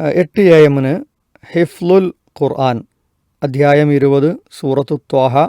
എട്ട് എ എമ്മിന് ഹിഫ്ലുൽ ഖുർആൻ അധ്യായം ഇരുപത് സൂറത്തു ത്വാഹ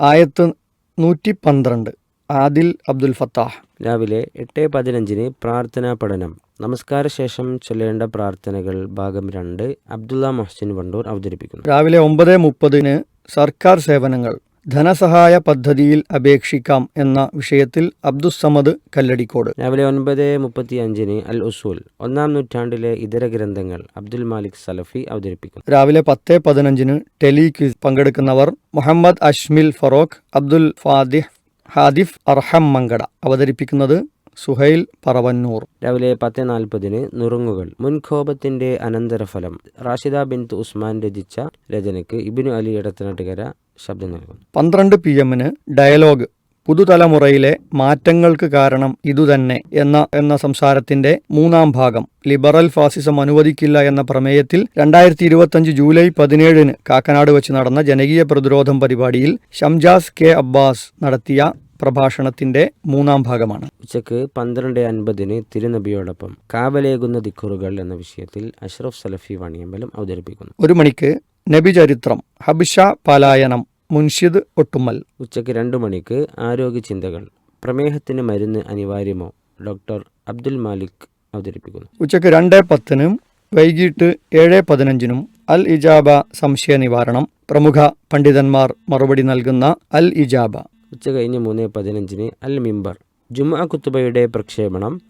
ആയത്ത് നൂറ്റി പന്ത്രണ്ട് ആദിൽ അബ്ദുൽ ഫത്താഹ്. രാവിലെ എട്ട് പതിനഞ്ചിന് പ്രാർത്ഥനാ പഠനം. നമസ്കാര ശേഷം ചൊല്ലേണ്ട പ്രാർത്ഥനകൾ ഭാഗം രണ്ട് അബ്ദുള്ള മൊഹസിൻ വണ്ടൂർ അവതരിപ്പിക്കുന്നു. രാവിലെ ഒമ്പത് മുപ്പതിന് സർക്കാർ സേവനങ്ങൾ. ധനസഹായ പദ്ധതിയിൽ അപേക്ഷിക്കാം എന്ന വിഷയത്തിൽ അബ്ദുസമദ് കല്ലടിക്കോട്. രാവിലെ ഒൻപത് മുപ്പത്തി അഞ്ചിന് അൽ ഉസൂൽ ഒന്നാം നൂറ്റാണ്ടിലെ ഇതര ഗ്രന്ഥങ്ങൾ അബ്ദുൽ മാലിക് സലഫി അവതരിപ്പിക്കും രാവിലെ പത്ത് പതിനഞ്ചിന് ടെലി ക്വിസ് പങ്കെടുക്കുന്നവർ മുഹമ്മദ് അഷ്മിൽ ഫറോഖ് അബ്ദുൽ ഫാദിഹ് ഹാദിഫ് അർഹം മങ്കട അവതരിപ്പിക്കുന്നത് സുഹൈൽ പറവന്നൂർ. രാവിലെ പത്ത് നാൽപ്പതിന് നുറുങ്ങുകൾ മുൻകോപത്തിന്റെ അനന്തരഫലം. റാഷിദ ബിൻ ഉസ്മാൻ രചിച്ച രചനയ്ക്ക് ഇബിനു അലി ഇടത്തനാട്ടുകര ശബ്ദം നൽകുന്നു പന്ത്രണ്ട് പി എമ്മിന് ഡയലോഗ് പുതുതലമുറയിലെ മാറ്റങ്ങൾക്ക് കാരണം ഇതുതന്നെ എന്ന എന്ന സംസാരത്തിന്റെ മൂന്നാം ഭാഗം ലിബറൽ ഫാസിസം അനുവദിക്കില്ല എന്ന പ്രമേയത്തിൽ രണ്ടായിരത്തി ഇരുപത്തഞ്ച് ജൂലൈ പതിനേഴിന് കാക്കനാട് വെച്ച് നടന്ന ജനകീയ പ്രതിരോധം പരിപാടിയിൽ ഷംജാസ് കെ അബ്ബാസ് നടത്തിയ പ്രഭാഷണത്തിന്റെ മൂന്നാം ഭാഗമാണ്. ഉച്ചയ്ക്ക് പന്ത്രണ്ട് അൻപതിന് തിരുനബിയോടൊപ്പം കാവലേകുന്ന ദിക്കുറുകൾ എന്ന വിഷയത്തിൽ അഷ്റഫ് സലഫി വാണിയമ്പലം അവതരിപ്പിക്കുന്നു. ഒരു മണിക്ക് നബിചരിത്രം ഹബിഷ പലായനം മുൻഷിദ് ഒട്ടുമ്മൽ. ഉച്ചയ്ക്ക് രണ്ടു മണിക്ക് ആരോഗ്യ ചിന്തകൾ പ്രമേഹത്തിന് മരുന്ന് അനിവാര്യമോ? ഡോക്ടർ അബ്ദുൽ മാലിക് അവതരിപ്പിക്കുന്നു. ഉച്ചയ്ക്ക് രണ്ട് പത്തിനും വൈകിട്ട് ഏഴ് പതിനഞ്ചിനും അൽ ഇജാബ സംശയ നിവാരണം. പ്രമുഖ പണ്ഡിതന്മാർ മറുപടി നൽകുന്ന അൽ ഇജാബ. ഉച്ച കഴിഞ്ഞ് മൂന്ന് പതിനഞ്ചിന് അൽ മിമ്പർ ജുമാ കുത്തുബയുടെ പ്രക്ഷേപണം.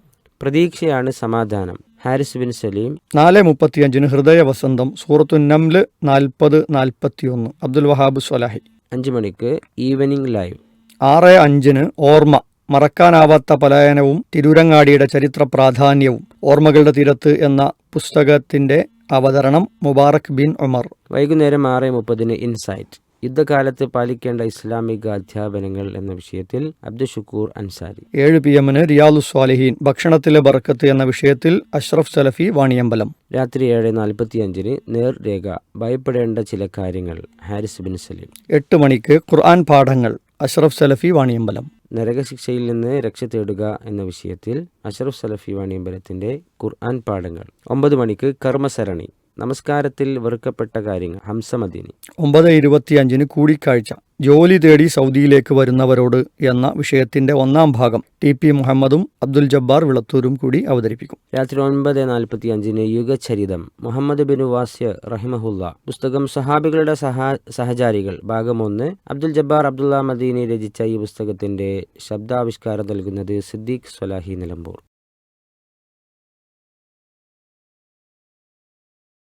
പ്രതീക്ഷയാണ് സമാധാനം. ഹാരിസ് ബിൻ സലീം. നാല് മുപ്പത്തിയഞ്ചിന് ഹൃദയ വസന്തം സൂറത്തു നംൽ നാൽപ്പത് നാൽപ്പത്തിയൊന്ന്. അബ്ദുൽ വഹാബ് സ്വലാഹി. അഞ്ച് മണിക്ക് ഈവനിംഗ് ലൈവ്. ആറ് അഞ്ചിന് ഓർമ്മ മറക്കാനാവാത്ത പലായനവും തിരൂരങ്ങാടിയുടെ ചരിത്ര പ്രാധാന്യവും ഓർമ്മകളുടെ തീരത്ത് എന്ന പുസ്തകത്തിന്റെ അവതരണം മുബാറക് ബിൻ ഉമർ. വൈകുന്നേരം ആറ് മുപ്പതിന് ഇൻസൈറ്റ്. യുദ്ധകാലത്ത് പാലിക്കേണ്ട ഇസ്ലാമിക അധ്യാപനങ്ങൾ എന്ന വിഷയത്തിൽ അബ്ദുൽ ഷുക്കൂർ അൻസാരി. ഏഴ് പി എമ്മിന് റിയാലു സ്വാലിഹീൻ ഭക്ഷണത്തിലെ ബർക്കത്ത് എന്ന വിഷയത്തിൽ അഷ്റഫ് സലഫി വാണിയമ്പലം. രാത്രി ഏഴ് നാൽപ്പത്തിയഞ്ചിന് നേർരേഖ ഭയപ്പെടേണ്ട ചില കാര്യങ്ങൾ ഹാരിസ് ബിൻ സലീം. എട്ട് മണിക്ക് ഖുർആൻ പാഠങ്ങൾ അഷ്റഫ് സലഫി വാണിയമ്പലം. നരകശിക്ഷയിൽ നിന്ന് രക്ഷ തേടുക എന്ന വിഷയത്തിൽ അഷറഫ് സലഫി വാണിയമ്പലത്തിന്റെ ഖുർആൻ പാഠങ്ങൾ. ഒമ്പത് മണിക്ക് കർമ്മസരണി നമസ്കാരത്തിൽ വെറുക്കപ്പെട്ട കാര്യങ്ങൾ. ഹംസമദീനി. ഒമ്പത് ഇരുപത്തിയഞ്ചിന് കൂടിക്കാഴ്ച. ജോലി തേടി സൗദിയിലേക്ക് വരുന്നവരോട് എന്ന വിഷയത്തിന്റെ ഒന്നാം ഭാഗം ടി പി മുഹമ്മദും അബ്ദുൽ ജബ്ബാർ വിളത്തൂരും കൂടി അവതരിപ്പിക്കും. രാത്രി ഒൻപത് നാൽപ്പത്തി അഞ്ചിന് യുഗചരിതം. മുഹമ്മദ് ബിൻ വാസ്യ റഹിമഹുല്ല. പുസ്തകം സഹാബികളുടെ സഹാ സഹചാരികൾ. ഭാഗം ഒന്ന് അബ്ദുൽ ജബ്ബാർ അബ്ദുള്ള മദീനി രചിച്ച ഈ പുസ്തകത്തിന്റെ ശബ്ദാവിഷ്കാരം നൽകുന്നത് സിദ്ദീഖ് സ്വലാഹി നിലമ്പൂർ.